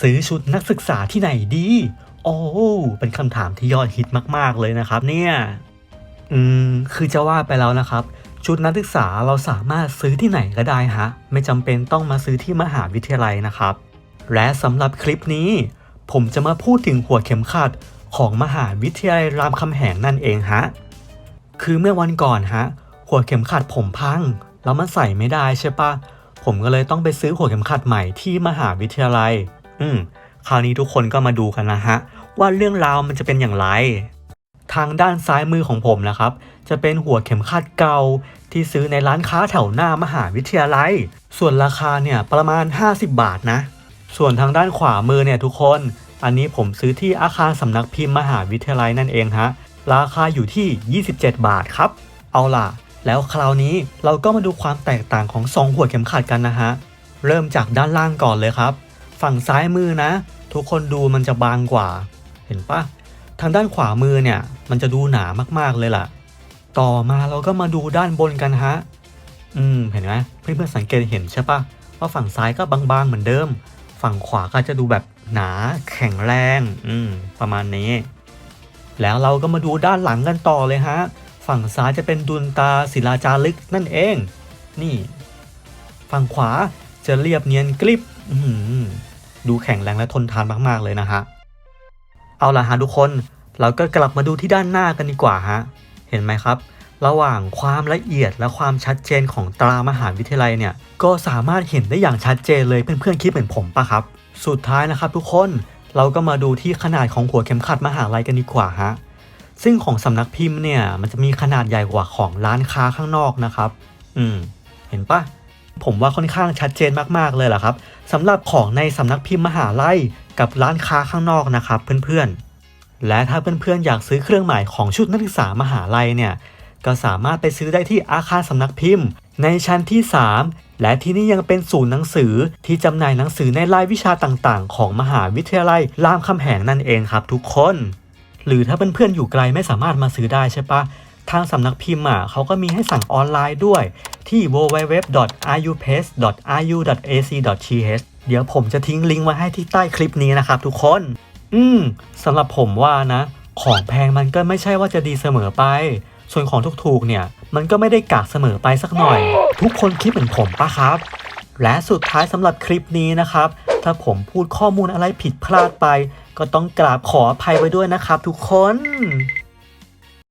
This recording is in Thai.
ซื้อชุดนักศึกษาที่ไหนดี โอ้ เป็นคำถามที่ยอดฮิตมาก ๆ เลยนะครับเนี่ยอืมคือจะว่าไปแล้วนะครับ ชุดนักศึกษาเราสามารถซื้อที่ไหนก็ได้ฮะ ไม่จำเป็นต้องมาซื้อที่มหาวิทยาลัยนะครับ และสำหรับคลิปนี้ ผมจะมาพูดถึงหัวเข็มขัดของมหาวิทยาลัยรามคำแหงนั่นเองฮะ คือเมื่อวันก่อนฮะ หัวเข็มขัดผมพัง แล้วมันใส่ไม่ได้ใช่ปะผมก็เลยต้องไปซื้อหัวเข็มขัดใหม่ที่มหาวิทยาลัย อืม คราวนี้ทุกคนก็มาดูกันนะฮะ ว่าเรื่องราวมันจะเป็นอย่างไร ทางด้านซ้ายมือของผมนะครับ จะเป็นหัวเข็มขัดเก่าที่ซื้อในร้านค้าแถวหน้ามหาวิทยาลัย ส่วนราคาเนี่ยประมาณ 50 บาทนะ ส่วนทางด้านขวามือเนี่ยทุกคน อันนี้ผมซื้อที่อาคารสำนักพิมพ์มหาวิทยาลัยนั่นเองฮะ ราคาอยู่ที่ 27 บาทครับ เอาล่ะ แล้วคราวนี้เราก็มาดูความแตกต่างของ 2 หัวเข็มขัดกันนะฮะ เริ่มจากด้านล่างก่อนเลยครับ ฝั่งซ้ายมือนะ ทุกคนดูมันจะบางกว่า เห็นปะทางด้านขวามือเนี่ย มันจะดูหนามากๆเลยล่ะ ต่อมาเราก็มาดูด้านบนกันฮะ อืม เห็นไหมเพื่อนๆสังเกตเห็นใช่ปะว่าฝั่งซ้ายก็บางๆเหมือนเดิม ฝั่งขวาก็จะดูแบบหนาแข็งแรง อืม ประมาณนี้ แล้วเราก็มาดูด้านหลังกันต่อเลยฮะ ฝั่งซ้ายจะเป็นดุนตาศิลาจารึกนั่นเอง นี่ ฝั่งขวาจะเรียบเนียนกริบ อื้อหือ ดูแข็งแรงและทนทานมากๆเลยนะฮะ เอาล่ะฮะทุกคน เราก็กลับมาดูที่ด้านหน้ากันดีกว่าฮะ เห็นไหมครับ ระหว่างความละเอียดและความชัดเจนของตรามหาวิทยาลัยเนี่ย ก็สามารถเห็นได้อย่างชัดเจนเลยเพื่อนๆคิดเหมือนผมปะครับ สุดท้ายนะครับทุกคน เราก็มาดูที่ขนาดของหัวเข็มขัดมหาลัยกันดีกว่าฮะ ซึ่งของสำนักพิมพ์เนี่ย มันจะมีขนาดใหญ่กว่าของร้านค้าข้างนอกนะครับ อืม เห็นปะ ผมว่าค่อนข้างชัดเจนมากๆเลยแหละครับสำหรับของในสำนักพิมพ์มหาลัยกับร้านค้าข้างนอกนะครับเพื่อนๆ และถ้าเพื่อนๆอยากซื้อเครื่องหมายของชุดนักศึกษามหาลัยเนี่ยก็สามารถไปซื้อได้ที่อาคารสำนักพิมพ์ ในชั้นที่ 3 และที่นี่ยังเป็นศูนย์หนังสือที่จำหน่ายหนังสือในรายวิชาต่างๆ ของมหาวิทยาลัยรามคำแหงนั่นเองครับทุกคน หรือถ้าเพื่อนๆอยู่ไกลไม่สามารถมาซื้อได้ใช่ปะทางสำนักพิมพ์อะเขาก็มีให้สั่งออนไลน์ด้วย ที่ www.rupress.ru.ac.th เดี๋ยวผมจะทิ้งลิงก์ไว้ให้ที่ใต้คลิปนี้นะครับทุกคน อืมสำหรับผมว่านะ ของแพงมันก็ไม่ใช่ว่าจะดีเสมอไป ส่วนของถูกๆเนี่ย มันก็ไม่ได้กากเสมอไปสักหน่อย ทุกคนคิดเหมือนผมปะครับ และสุดท้ายสำหรับคลิปนี้นะครับ ถ้าผมพูดข้อมูลอะไรผิดพลาดไป ก็ต้องกราบขออภัยไว้ด้วยนะครับทุกคน